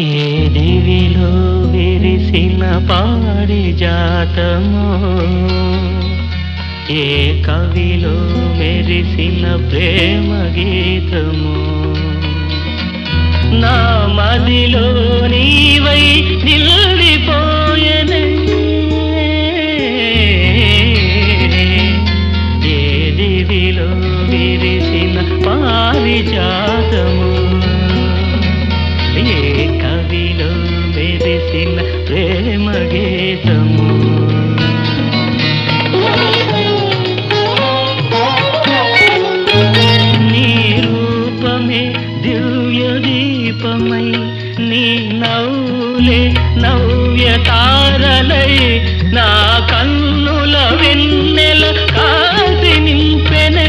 ఏ దివిలో విరిసిన పారిజాతము ఏ కవిలో మెరిసిన ప్రేమ గీతము. నా మదిలో నీవై నిల్లిపోయనే. ఏ దివిలో విరిసిన పారిజాతము ఏ చెవిలో మెరిసిన ప్రేమ గీతము నీ రూపమే దివ్య దీపమై నీ నవ్వులే నవ్య తారలై నా కన్నుల వెన్నెల కాసి నింపెనే.